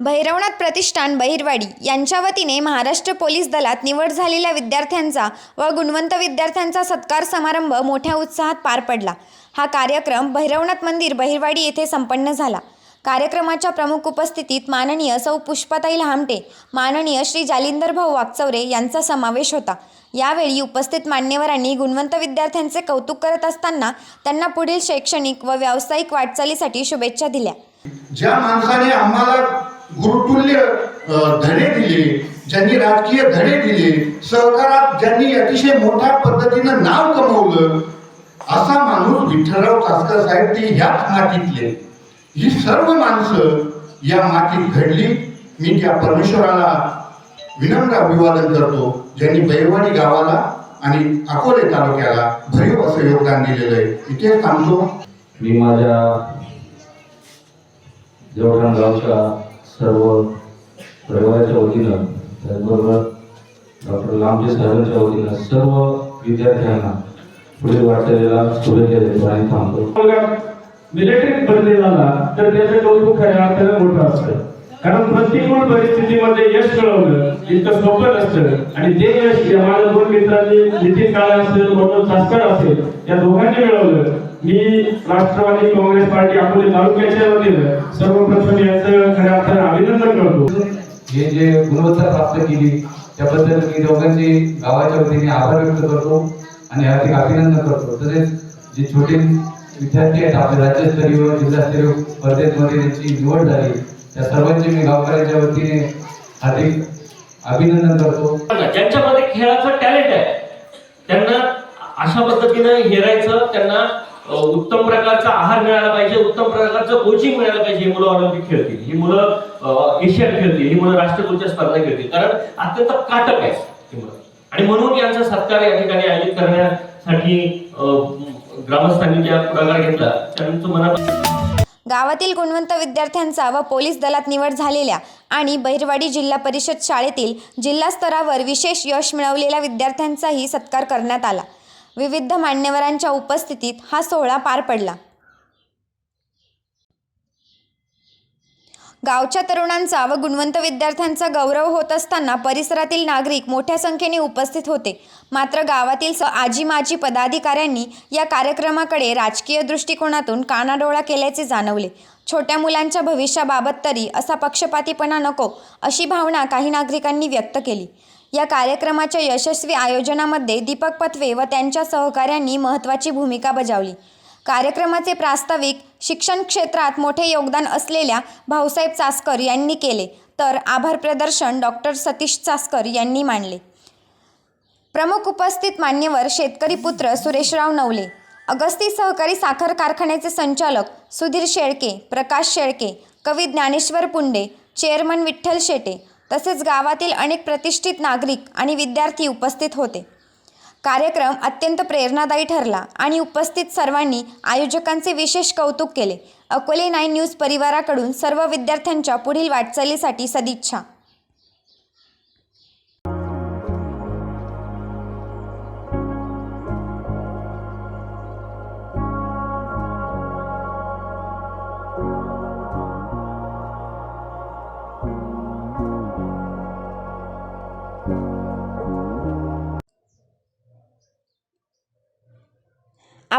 भैरवनाथ प्रतिष्ठान बहिरवाडी यांच्या वतीने महाराष्ट्र पोलीस दलात निवड झालेल्या विद्यार्थ्यांचा व गुणवंत विद्यार्थ्यांचा सत्कार समारंभ मोठ्या उत्साहात पार पडला. हा कार्यक्रम भैरवनाथ मंदिर बहिरवाडी येथे संपन्न झाला. कार्यक्रमाच्या प्रमुख उपस्थितीत माननीय सौ पुष्पाताई लहामटे माननीय श्री जालिंदर भाऊ वागचौरे यांचा समावेश होता. यावेळी उपस्थित मान्यवरांनी गुणवंत विद्यार्थ्यांचे कौतुक करत असताना त्यांना पुढील शैक्षणिक व व्यावसायिक वाटचालीसाठी शुभेच्छा दिल्या. ज्या माणसाने आम्हाला गुरुतुल्य धडे दिले ज्यांनी राजकीय धडे दिले सहकारात ज्यांनी अतिशय मोठ्या पद्धतीनं नाव कमवलं असा माणूस विठ्ठलराव चासकर साहेब ते ह्याच मातीतले. ही सर्व माणसं या मातीत घडली. मी त्या परमेश्वराला विनम्र अभिवादन करतो. ज्यांनी बैरवाडी गावाला आणि अकोले तालुक्याला भरीव असं योगदान दिलेलं आहे. इथे थांबतो. मी माझ्या देवठाण गावच्या सर्व परिवाराच्या वतीनं त्याचबरोबर डॉक्टर लांबजी साहेबांच्या वतीनं सर्व विद्यार्थ्यांना पुढील वाटचालीला शुभेच्छा देतो आणि थांबतो. मिलिटरीत बदली झाला तर त्याचं कौतुक खऱ्या अर्थानं मोठं असतं. कारण प्रतिकूल परिस्थितीमध्ये यश मिळवलं इतकं सोपं नसतं. आणि ते यश या माझ्या दोन मित्रांनी नितीन काळे असेल मनोज सासकर असेल या दोघांनी मिळवलं मी राष्ट्रवादी काँग्रेस पार्टी अकोले तालुक्याच्या वतीनं सर्वप्रथम यांचं खऱ्या अर्थानं अभिनंदन करतो. हे जे गुणवत्ता प्राप्त केली त्याबद्दल मी दोघांचे गावाच्या वतीने आभार व्यक्त करतो आणि हार्दिक अभिनंदन करतो. तसेच जे छोटे विद्यार्थी आहेत आपल्या राज्यस्तरीय जिल्हास्तरीय स्पर्धेमध्ये त्यांची निवड झाली त्या सर्वांचे मी गावकऱ्यांच्या वतीने हार्दिक अभिनंदन करतो. ज्यांच्यामध्ये खेळाचं टॅलेंट आहे त्यांना अशा पद्धतीनं हेरायचं त्यांना उत्तम प्रकारचा आहार मिळाला पाहिजे उत्तम प्रकारचं कोचिंग मिळालं पाहिजे. ही मुलं ऑलिम्पिक खेळतील ही मुलं अ, एशियन खेळतील ही मुलं राष्ट्रकुलच्या स्पर्धा खेळतील. कारण अत्यंत काटक आहे ही मुलं. आणि म्हणून यांचा सत्कार या ठिकाणी आयोजित करण्यासाठी ग्रामस्थांनी ज्या पुढाकार घेतला त्यांचं मनापासून गावातील गुणवंत विद्यार्थ्यांचा व पोलीस दलात निवड झालेल्या आणि बहिरवाडी जिल्हा परिषद शाळेतील जिल्हा स्तरावर विशेष यश मिळवलेल्या विद्यार्थ्यांचाही सत्कार करण्यात आला. विविध मान्यवरांच्या उपस्थितीत हा सोहळा पार पडला. गावच्या तरुणांचा व गुणवंत विद्यार्थ्यांचा गौरव होत असताना परिसरातील नागरिक मोठ्या संख्येने उपस्थित होते. मात्र गावातील स आजी माजी पदाधिकाऱ्यांनी या कार्यक्रमाकडे राजकीय दृष्टिकोनातून कानाडोळा केल्याचे जाणवले. छोट्या मुलांच्या भविष्याबाबत तरी असा पक्षपातीपणा नको अशी भावना काही नागरिकांनी व्यक्त केली. या कार्यक्रमाच्या यशस्वी आयोजनामध्ये दीपक पथवे व त्यांच्या सहकाऱ्यांनी महत्त्वाची भूमिका बजावली. कार्यक्रमाचे प्रास्ताविक शिक्षण क्षेत्रात मोठे योगदान असलेल्या भाऊसाहेब चासकर यांनी केले तर आभार प्रदर्शन डॉक्टर सतीश चासकर यांनी मांडले. प्रमुख उपस्थित मान्यवर शेतकरी पुत्र सुरेशराव नवले अगस्ती सहकारी साखर कारखान्याचे संचालक सुधीर शेळके प्रकाश शेळके कवी ज्ञानेश्वर पुंडे चेअरमन विठ्ठल शेटे तसेच गावातील अनेक प्रतिष्ठित नागरिक आणि विद्यार्थी उपस्थित होते. कार्यक्रम अत्यंत प्रेरणादायी ठरला आणि उपस्थित सर्वांनी आयोजकांचे विशेष कौतुक केले. अकोले नाईन न्यूज परिवाराकडून सर्व विद्यार्थ्यांच्या पुढील वाटचालीसाठी सदिच्छा.